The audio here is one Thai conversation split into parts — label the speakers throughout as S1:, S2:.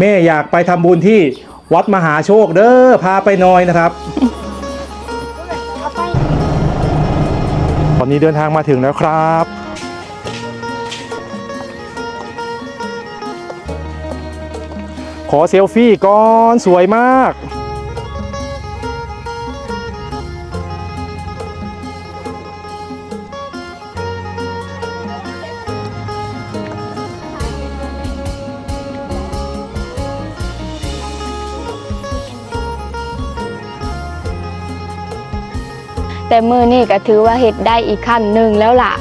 S1: แม่อยากไปทำบุญที่วัดมหาโชคเด้อพาไปหน่อยนะครับ ตอนนี้เดินทางมาถึงแล้วครับ ขอเซลฟี่ก่อนสวยมาก
S2: แต่มือนี่ก็ถือว่าเฮ็ดได้อีกขั้นหนึ่งแล้วล่ะ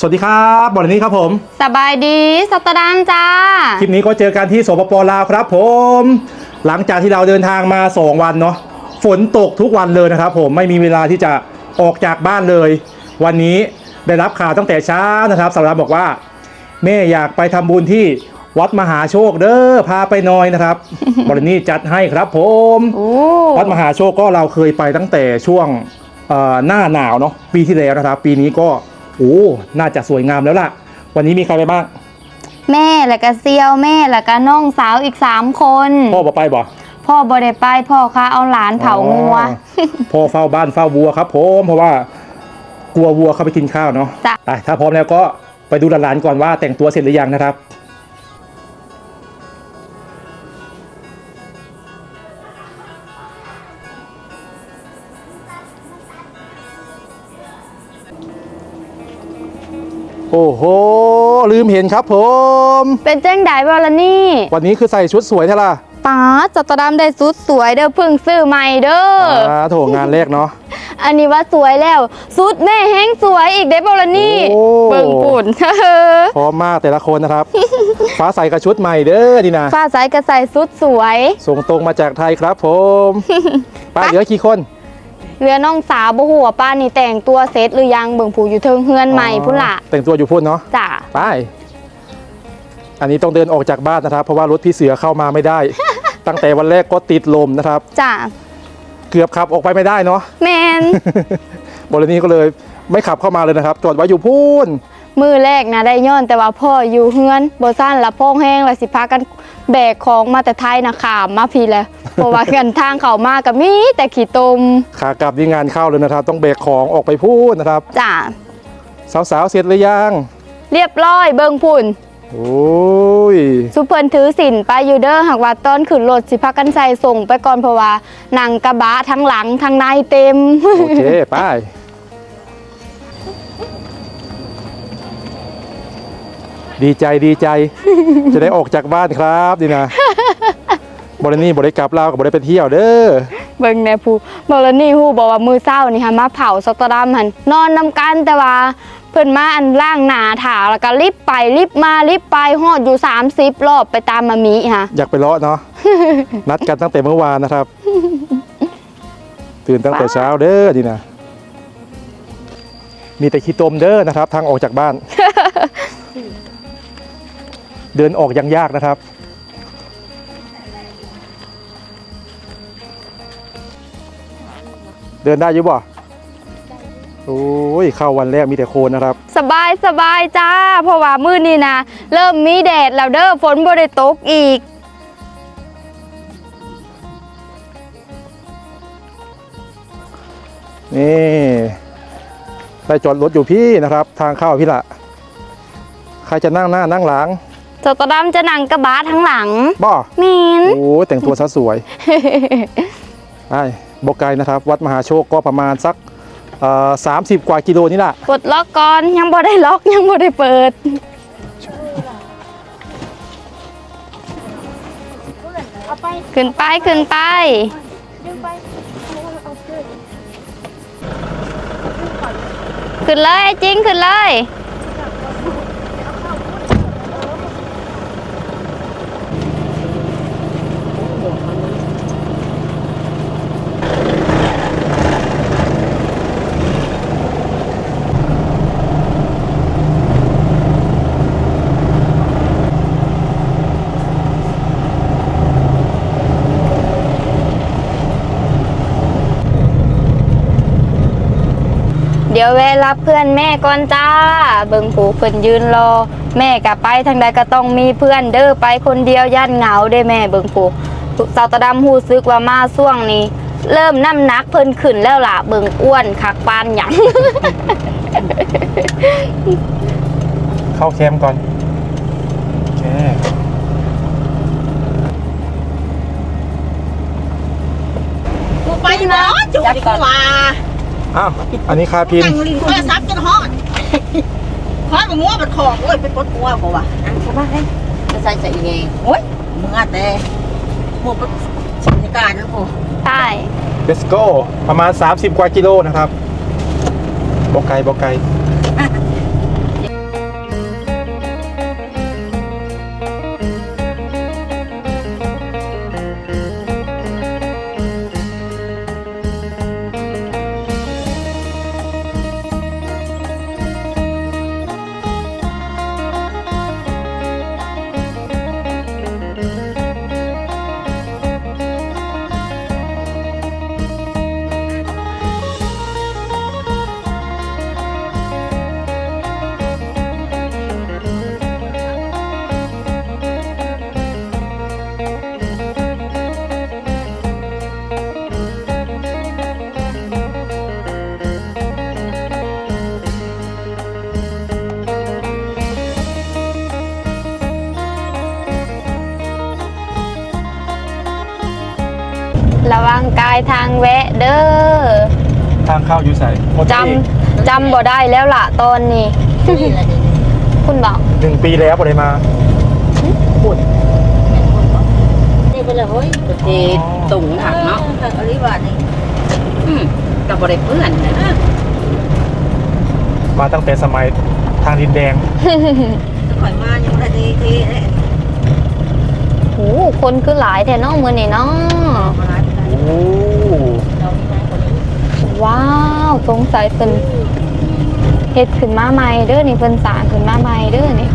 S1: สวัสดีครับบอลนี้ครับผม
S2: สบายดีสตดามจ้า
S1: คลิปนี้ก็เจอกันที่สปปลาวครับผม หลังจากที่เราเดินทางมา 2 วันเนาะ ฝนตกทุกวันเลยนะครับผม ไม่มีเวลาที่จะออกจากบ้านเลย วันนี้ได้รับข่าวตั้งแต่เช้านะครับสารบบอกว่า แม่อยากไปทำบุญที่วัดมหาโชคเด้อพาไปหน่อยนะครับบรินี้จัดให้ครับผม
S2: โอ้
S1: วัดมหาโชคก็เราเคยไปตั้งแต่ช่วงเอ่อหน้าหนาวเนาะปีที่แล้วนะครับ ปีนี้ก็โอ้น่าจะสวยงามแล้วล่ะ วันนี้มีใครไปบ้าง
S2: แม่แล้วก็เซียวแม่แล้วก็น้องสาวอีกสามคน
S1: พ่อบอกไปบ่
S2: พ่อบ่ได้ไปพ่อค่ะเอาหลานเผางัว
S1: อ๋อพ่อเฝ้าบ้านเฝ้าวัวครับผมเพราะว่า กลัววัวเข้าไปกินข้าวเนาะ
S2: จ้ะ
S1: ไปถ้าพร้อมแล้วก็ไปดูหลานๆก่อนว่าแต่งตัวเสร็จหรือยังนะครับ โอ้โห ลืมเห็นครับผม
S2: เป็นจังไดบ่ล่ะนี่
S1: วันนี้คือใส่ชุดสวยใช่ล่ะ
S2: ป๊าดสตดามได้สุดสวยเด้อเพิ่งซื้อใหม่เด้ออ
S1: อ่าโถงานแรกเนาะ
S2: อันนี้ว่าสวยแล้วสุดแม่แห้งสวยอีกได้บ่ล่ะนี่
S1: โอ้
S2: เบิ่งปุ่น
S1: พร้อมมากแต่ละคนนะครับ ฟ้าใสกับชุดใหม่เด้อนี่นะ
S2: ฟ้าใสก็ใส่สุดสวย
S1: ส่งตรงมาจากไทยครับผมป้าเหลือกี่คน
S2: เรือน้องสาวบ่ฮู้ว่าป้านี่แต่งตัวเสร็จหรือยังเบิ่งผู้อยู่เทิงเฮือนใหม่พุ่นล่ะ
S1: แต่งตัวอยู่พุ่นเนาะ
S2: จ้ะ
S1: ไปอันนี้ต้องเดินออกจากบ้านนะครับ เพราะว่ารถพี่เสือเข้ามาไม่ได้ ตั้งแต่วันแรกก็ติดลมนะครับ
S2: จ้ะ
S1: เกือบขับออกไปไม่ได้เนาะ
S2: แม่น
S1: บรินี้ก็เลยไม่ขับเข้ามาเลยนะครับ จอดไว้อยู่พุ่น
S2: มือแรกนะได้ย้อนแต่ว่าพ่ออยู่เฮือนบ่ซ่านละพ่องแห้งละสิพากันแบกของมาแต่ไทยนะขามมาพี่แหล้วเพราะว่าเงินทางเขามาก็มีแต่ขี้ตม
S1: ขากลับนี่งานเข้าเลยนะครับ ต้องแบกของออกไปพุ่นนะครับ
S2: จ้ะ
S1: สาวๆเสร็จหรือยัง
S2: เรียบร้อยเบิ่งพุ่น
S1: โอ้ย
S2: สุเพิ่นถือสินไปอยู่เด้อหากว่าตอนขึ้นรถสิพากันใส่ส่งไปก่อนเพราะว่าหนังกระบะทั้งหลังทั้งในเต็ม
S1: โอเคไปดีใจดีใจ จะได้ออกจากบ้านครับดีนะบรินี่บริกลับลาวกับบริไปเที่ยวเด้อ
S2: เบิ่งแน่ผู้บอกแล้วนี่ฮู้บอกว่ามือเศร้านี่ค่ะมาเผาสตอดัมหันนอนนำกันแต่ว่า เพิ่นมาอันล่างหนาถาแล้วก็รีบไปรีบมารีบไปฮอดอยู่30รอบไปตามมามีค่ะ
S1: อยากไปเลาะเนาะ นัดกันตั้งแต่เมื่อวานนะครับ ตื่นตั้งแต่เช้าเด้อดีนะ มีแต่ขี้ตมเด้อนะครับ ทางออกจากบ้าน เดินออกยังยากนะครับ เดินได้อยุบ่ โอ้ยเข้าวันแรกมีแต่โคลนนะครับ
S2: สบายสบายจ้า เพราะว่ามื้อนี้นะเริ่มมีแดดแล้วเด้อฝนบ่ได้ตกอีก
S1: นี่ได้จอดรถอยู่พี่นะครับ ทางเข้าพี่ละใครจะนั่งหน้านั่งหลัง
S2: สตอดัมจะนั่งกระบะทั้งหลัง
S1: บ่
S2: มิน
S1: โอ้แต่งตัวซะสวยไอ้บกไกลนะครับ วัดมหาโชคก็ประมาณสัก สามสิบกว่ากิโลนี่แหละ
S2: กดล็อกก่อนยังบ่ได้ล็อกยังบ่ได้เปิดขึ้นไปขึ้นไปขึ้นเลยไอ้จริงขึ้นเลย เดี๋ยวแวะรับเพื่อนแม่ก่อนจ้า เบิ่งผูเพิ่นยืนรอ แม่กะไปทางใดก็ต้องมีเพื่อนเด้อไปคนเดียวย่านเหงาเด้แม่เบิ่งผูสาวตะดำฮู้ซึกว่ามาช่วงนี้ เริ่มน้ำหนักเพิ่นขึ้นแล้วล่ะเบิ่งอ้วนคักปานหยัง
S1: เข้าแคมป์ก่อนโอเค
S3: กูไปเนาะจุกดีกว่า
S1: อ้าวอันนี้คาพิน
S3: ตั้งลิงโทรศัพท์จนฮอดคอยมางัวบัดคองโอ้ยเป็นปดงัวบ่วะอันสบายจะใส่ใส่ยังไงโอ้ยมึงอาแต่พวกบรรยากาศนะพวก
S2: ใช่
S1: เลสโก้ประมาณ 30 กว่ากิโลนะครับบอกไกลบอกไกล
S2: ทางเข้า
S1: อยู่ใส่หมด
S2: จำจำบ่ได้แล้วล่ะตอนนี้
S3: นี่แหละนี่
S2: คุณบอก
S1: หนึ่งปีแล้วบ่ได้มา
S3: นี่ไปเลยเฮ้ย
S4: เทตุงถังเนาะ
S3: อริบานี่
S4: อืมกับบริเพื่อนนะ
S1: มาตั้งแต่สมัยทางดินแดง
S3: ข่อยมายังได้ดีทีเนี่ย
S2: โอ้คนคือหลายแท้เน้องมือนี่เนาะ
S3: มาหาที่ไหน
S1: โอ้
S3: เราที่ไหนคนนี้
S2: ว้าวสงสัยเป็นเฮ็ดขึ้นมาใหม่เด้อนี่เพิ่นสร้างขึ้นมาใหม่เด้อนี่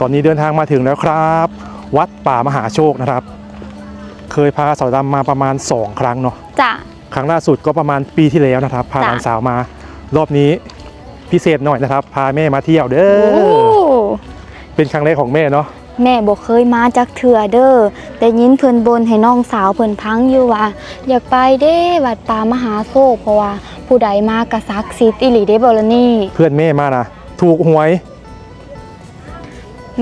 S1: ตอนนี้เดินทางมาถึงแล้วครับ วัดป่ามหาโชคนะครับ เคยพาสาวดำมาประมาณ 2 ครั้งเนาะ
S2: จ้ะ
S1: ครั้งล่าสุดก็ประมาณปีที่แล้วนะครับ พา
S2: จ้ะ
S1: หลานสาวมารอบนี้พิเศษหน่อยนะครับ พาแม่มาเที่ยวเด้
S2: โอ้
S1: อเป็นครั้งแรกของแม่เนาะ
S2: แม่บ่เคยมาจากเถื่อเด้อแต่ยินเพิ่นบนให้น้องสาวเพิ่นพังอยู่ว่า อยากไปเด้วัดป่ามหาโชคเพราะว่า ผู้ใดมากระซักซิดอีหลีเด้บ่ล่ะนี่
S1: เพื่อนแม่มานะถูกหวย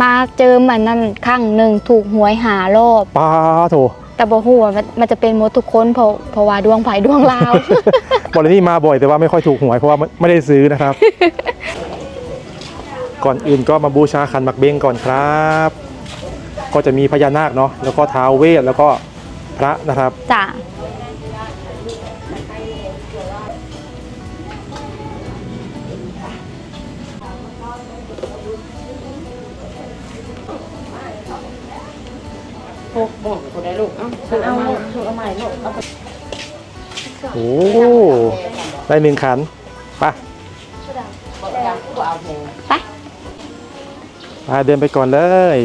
S2: มาเจอมันนั่นครั้งหนึ่งถูกหวยหารอบ
S1: ป้าโถ
S2: แต่บ่ฮู้ว่ามันมันจะเป็นหมดทุกคนเพราะเพราะว่าดวงไผดวงลาว
S1: บอลนี่มาบ่อยแต่ว่าไม่ค่อยถูกหวยเพราะว่าไม่ไม่ได้ซื้อนะครับ ก่อนอื่นก็มาบูชาขันหมักเบงก่อนครับ ก็จะมีพญานาคเนาะแล้วก็ท้าวเวทแล้วก็พระนะครับ
S2: จ้ะ
S4: เอ้าซื้อเอามา
S3: ถูกเอาใหม่ลูกเอาไป
S1: โอ้ได้หนึ่งขันไป
S4: บอกกันกูเอาแทน
S2: ไป
S1: ไปเดินไปก่อนเลย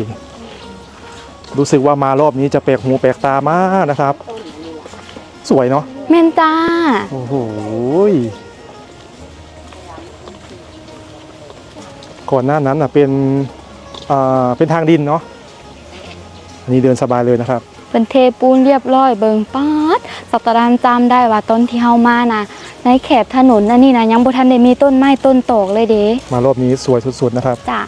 S1: รู้สึกว่ามารอบนี้จะแปลกหูแปลกตามากนะครับ สวยเนาะ
S2: แม่นจ้า
S1: โอ้โหยก่อนหน้านั้นอะเป็นอ่าเป็นทางดินเนาะอันนี้เดินสบายเลยนะครับ
S2: เป็นเทปูนเรียบร้อยเบิงป๊าดสัตว์รามจำได้ว่าต้นที่เฮามานะในแคบถนนนั่นนี่นะยังบ่ทันได้มีต้นไม้ต้นตอกเลยเด้
S1: มารอบนี้สวยสุดๆนะครับ
S2: จ้ะ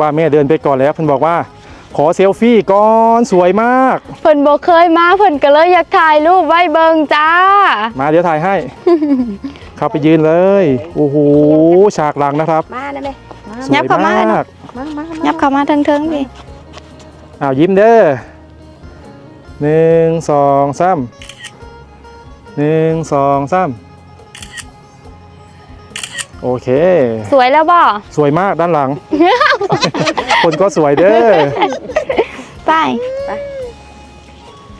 S1: ว่าแม่เดินไปก่อนแล้วเพิ่นบอกว่า ขอเซลฟี่ก่อนสวยมาก
S2: เพิ่นบ่เคยมาเพิ่นก็เลยอยากถ่ายรูปไว้เบิงจ้า
S1: มาเดี๋ยวถ่ายให้ เข้าไปยืนเลย โอ้โหฉากหลังนะครับ
S3: มาได้ไหม
S1: สวย
S2: ยับเข้ามา
S1: มา
S2: เนอะ
S1: ก
S3: มามา
S2: ยับเข้ามาเทิงๆพี่
S1: อ้าวยิ้มเด้อหนึ่งสองสามหนึ่งสองสาม โอเค
S2: สวยแล้วบ่
S1: สวยมากด้านหลัง คนก็สวยเด้อ
S2: ไป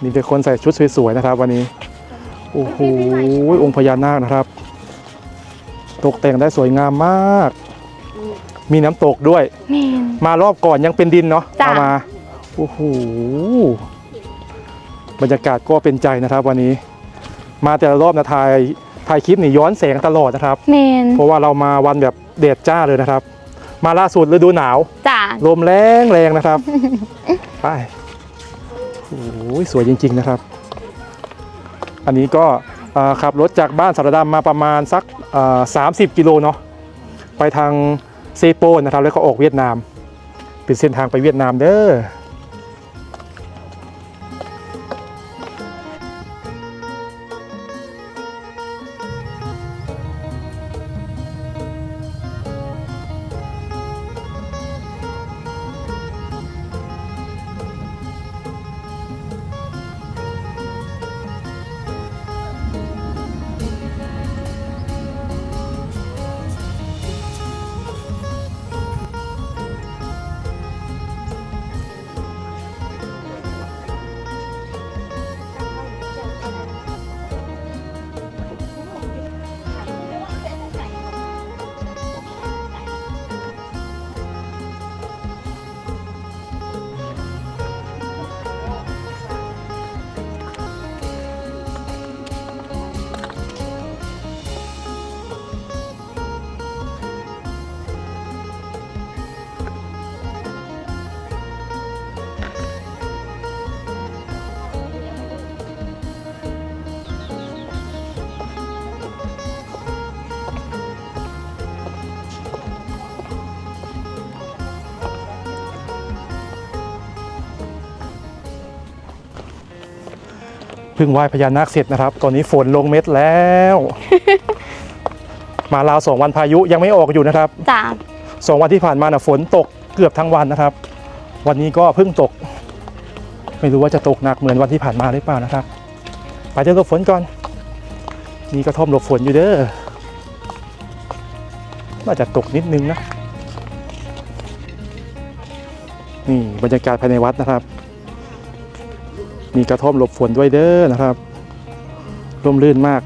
S1: มีแต่คนใส่ชุดสวยๆนะครับ วันนี้ โอ้โห องค์พญานาคนะครับ ตกแต่งได้สวยงามมาก มีน้ำตกด้วย
S2: แม่น
S1: มารอบก่อนยังเป็นดินเนาะ
S2: จ้ะ
S1: เอามา โอ้โห บรรยากาศก็เป็นใจนะครับ วันนี้ มาแต่ละรอบนะถ่าย ถ่ายคลิปนี่ย้อนแสงตลอดนะครับ
S2: แม่น
S1: เพราะว่าเรามาวันแบบเดดจ้าเลยนะครับ มาล่าสุดฤดูหนาว
S2: จ้า
S1: ลมแรงแรงนะครับ ไปโอ้ยสวยจริง ๆนะครับ อันนี้ก็เอ่อขับรถจากบ้านสารดำมาประมาณสักสามสิบกิโลเนาะไปทางเซโปนนะครับ แล้วก็ออกเวียดนาม เป็นเส้นทางไปเวียดนามเด้อ เพิ่งไหว้พญานาคเสร็จนะครับ ตอนนี้ฝนลงเม็ดแล้ว มาลาวสองวันพายุยังไม่ออกอยู่นะครับ
S2: จ้า
S1: สองวันที่ผ่านมาน่ะฝนตกเกือบทั้งวันนะครับ วันนี้ก็เพิ่งตก ไม่รู้ว่าจะตกหนักเหมือนวันที่ผ่านมาหรือเปล่านะครับ ไปเดินหลบฝนก่อนมีกระท่อมหลบฝนอยู่เด้อน่าจะตกนิดนึงนะนี่บรรยากาศภายในวัดนะครับ มีกระท่อมหลบฝนด้วยเด้อนะครับร่มรื่นมาก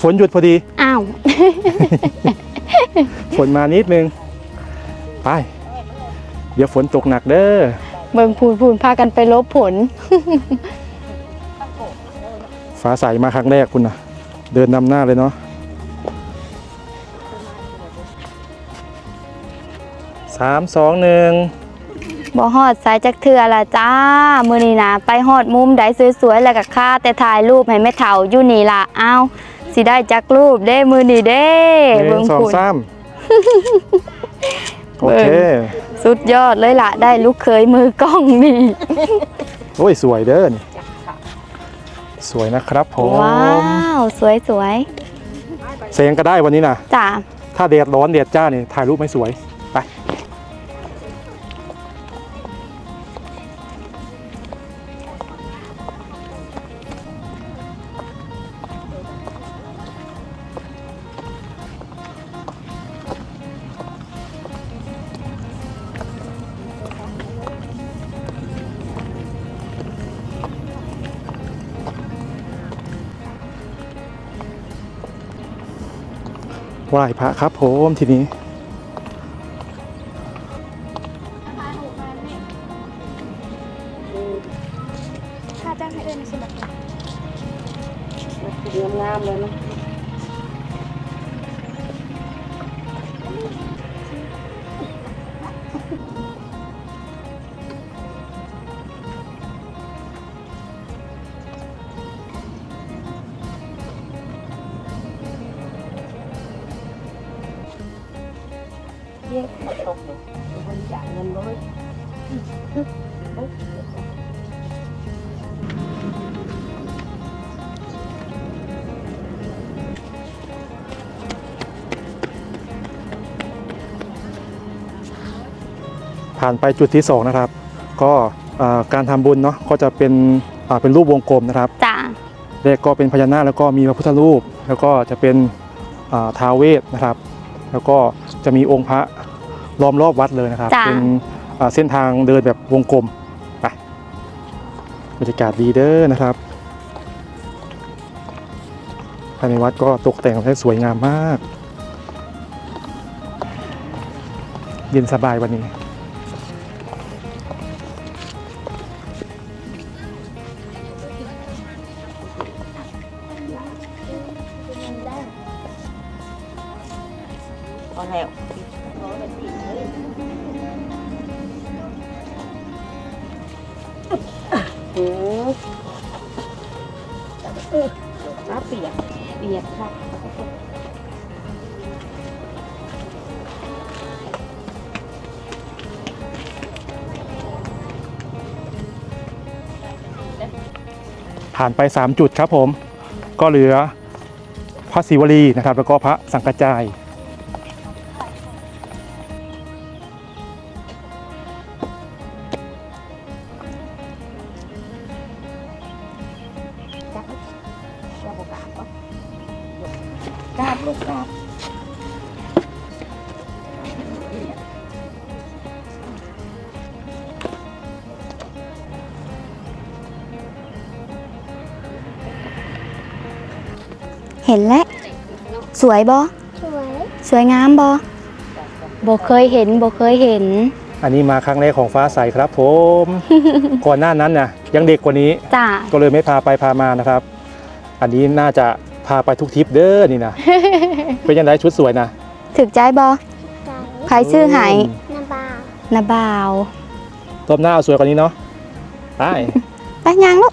S1: ฝนหยุดพอดี
S2: อ้าว
S1: ฝนมานิดนึง ไป เดี๋ยวฝนตกหนักเด้อ
S2: เบิงพูนพูนพากันไปลบผล
S1: ฟ้าใสมาครั้งแรกคุณนะเดินนำหน้าเลยเนาะ สามสองหนึ่ง
S2: บ่ฮอดสายจักเทือละจ้า มื้อนี้นะไปฮอดมุมใดสวยๆแล้วก็ค่าแต่ถ่ายรูปให้แม่เฒ่าอยู่นี่ล่ะอ้าวสิได้จักรูปเด้มื้อนี้เด้
S1: หนึ่งสอง
S2: พูน
S1: สามโอเค
S2: สุดยอดเลยล่ะ ได้ลูกเคยมือกล้องนี่
S1: โอ้ย สวยเด้อนี่สวยนะครับผม
S2: ว้าว สวยสวย
S1: แสงก็ได้วันนี้นะ
S2: ๆจ้า
S1: ถ้าแดดร้อนแดดจ้าเนี่ยถ่ายรูปไม่สวย ไหว้พระครับผมทีนี้
S2: เย้
S3: ตกอยู่บริจาคเงินเลย
S1: ผ่านไปจุดที่สองนะครับ ก็อ่าการทำบุญเนาะก็จะเป็นอ่าเป็นรูปวงกลมนะครับ
S2: จ้า
S1: เลขก็เป็นพญานาคแล้วก็มีพระพุทธรูป แล้วก็จะเป็นอ่าท้าวเวทนะครับ แล้วก็ จะมีองค์พระล้อมรอบวัดเลยนะครับ
S2: จ้ะ
S1: เป็นอ่าเส้นทางเดินแบบวงกลมไปบรรยากาศดีเด้อนะครับภายในวัดก็ตกแต่งได้สวยงามมาก เย็นสบายวันนี้ ผ่านไป 3 จุดครับผม ก็เหลือพระศิวลีนะครับ แล้วก็พระสังกจาย
S2: วยบอสวยสวยงามบอบ่เคยเห็นบ่เคยเห็น
S1: อันนี้มาครั้งแรกของฟ้าใสครับผม ก่อนหน้านั้นนะยังเด็กกว่านี้
S2: จ้า
S1: ก็เลยไม่พาไปพามานะครับ อันนี้น่าจะพาไปทุกทริปเด้อนี่นะ เป็นยังไงชุดสวยนะ
S2: ถึกใจบอใครชื่อไหาย
S1: ม
S2: นาบาว
S1: รอบหน้าเอาสวยกว่านี้เนาะไป
S2: ไปยังลูก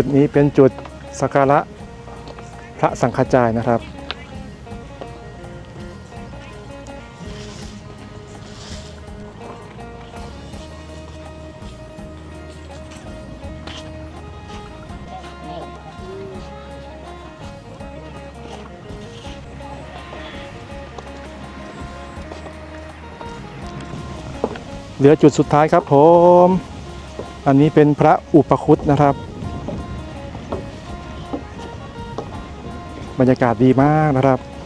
S1: จุดนี้เป็นจุดสักการะพระสังฆจายนะครับ เหลือจุดสุดท้ายครับผม อันนี้เป็นพระอุปคุตนะครับ บรรยากาศดีมากนะครับ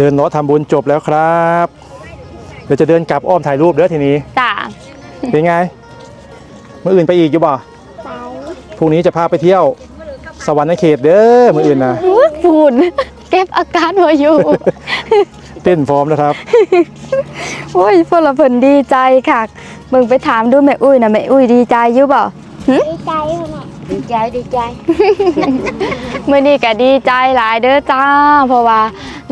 S1: เดินเนาะทำบุญจบแล้วครับ เดี๋ยวจะเดินกลับอ้อมถ่ายรูปเด้อทีนี้
S2: จ้า
S1: เป็นไง เมื่ออื่นไปอีกอยู่บ่พรุ่งนี้จะพาไปเที่ยว สวรรค์เขตเด้อมื่ออื่นนะ
S2: อุ๊ยฝุ่นเก็บอาการไว้อยู่
S1: เต้นพร้อมนะครับ
S2: โอ้ยพวกเราเพิ่นดีใจค่ะ มึงไปถามดูแม่อุ้ยนะแม่อุ้ยดีใจอยู่บ่หึ
S4: ดีใจดีใจ
S2: มื่อนี้ก็ดีใจหลายเด้อจ้า เพราะว่า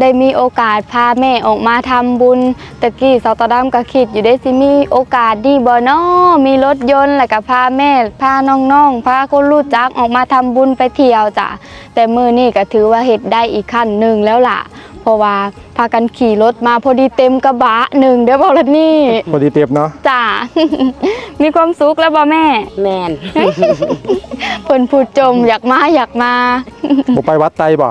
S2: ได้มีโอกาสพาแม่ออกมาทำบุญตะกี้สาวตะดำก็คิดอยู่ได้สิมีโอกาสดีบ่น้อมีรถยนต์แล้วก็พาแม่พาน้องๆพาคนรู้จักออกมาทำบุญไปเที่ยวจ้ะแต่มือนี้ก็ถือว่าเฮ็ดได้อีกขั้นหนึ่งแล้วล่ะ ราะว่าพากันขี่รถมาพอดีเต็มกระบะหนึ่งเด้อบอกแล้วนี่
S1: พอดีเต็มเนาะ
S2: จ้ามีความสุขแล้วบ่แม่
S4: แมน
S2: เพิ่นพูดจมอยากมาอยากมา
S1: ผมไปวัดไตบ่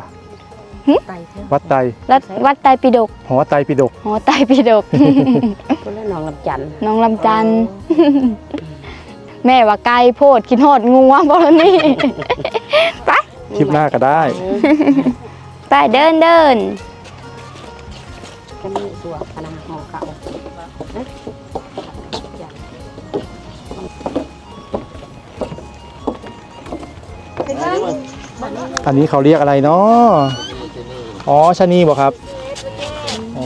S4: ไตเถอะ
S1: วัดไต
S2: วัดวัดไตรปิฎก
S1: หอไตปิฎก
S2: หอไตรปิฎก
S4: คนละน้องลำจันทร์
S2: น้องลำจันทร์แม่ว่าไกลโพดกินหอดงัวบอลนี่ไป
S1: คลิปหน้าก็ได้
S2: ไปเดินเดิน
S4: อัน
S1: นี้เขาเรียกอะไรเนาะอ๋อชะนีบอกครับ โอ้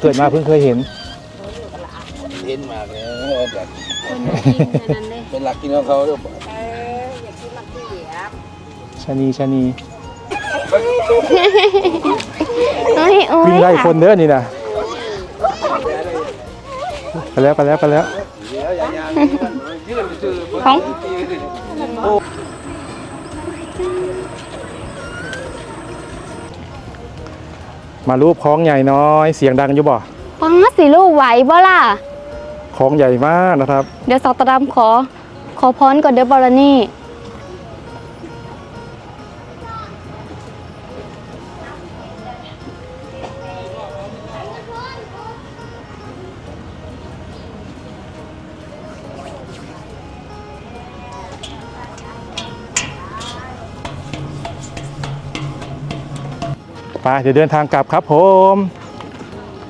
S1: เกิดมาเพิ่งเคยเห็น
S5: เห็นมากเลยเป็นหลักกินของเขาด้วย
S1: ชะนีชะนี
S2: เฮ้ยโอ้
S1: วิ่ง
S2: ย
S1: ไล่คนเด้อนี่นะไปแล้วไปแล้วไปแล้ว
S2: ของ
S1: มารูปคล้องใหญ่น้อย เสียงดังอยู่บ่
S2: ฟังสิลูกไหวบ่ล่ะ
S1: คล้องใหญ่มากนะครับ
S2: เดี๋ยวสตอดำขอ ขอพรก่อนเด้อบอลนี่
S1: เดี๋ยวเดินทางกลับครับผม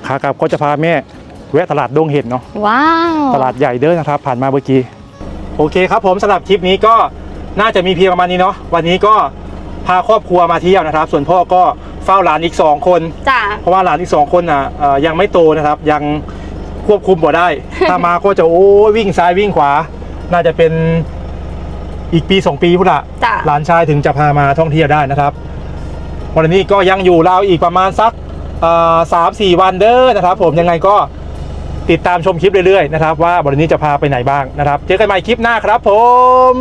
S1: ขากลับก็จะพาแม่แวะตลาดดงเห็ดเนาะ
S2: ว้าว
S1: ตลาดใหญ่เด้อนะครับ ผ่านมาเมื่อกี้โอเคครับผมสำหรับคลิปนี้ก็น่าจะมีเพียงประมาณนี้เนาะวันนี้ก็พาครอบครัวมาเที่ยวนะครับ ส่วนพ่อก็เฝ้าหลานอีก 2 คน
S2: จ้ะ
S1: เพราะว่าหลานอีก 2 คนอะเอ่อยังไม่โตนะครับ ยังควบคุมบ่ได้ ถ้ามาก็จะโอ้ยวิ่งซ้ายวิ่งขวา น่าจะเป็นอีกปี 2 ปีพุ่นละ
S2: จ้ะ
S1: หลานชายถึงจะพามาท่องเที่ยวได้นะครับ วันนี้ก็ยังอยู่เราอีกประมาณสักสามสี่วันเด้อนะครับ ผมยังไงก็ติดตามชมคลิปเรื่อยๆนะครับว่าวันนี้จะพาไปไหนบ้างนะครับ เจอกันใหม่คลิปหน้าครับผม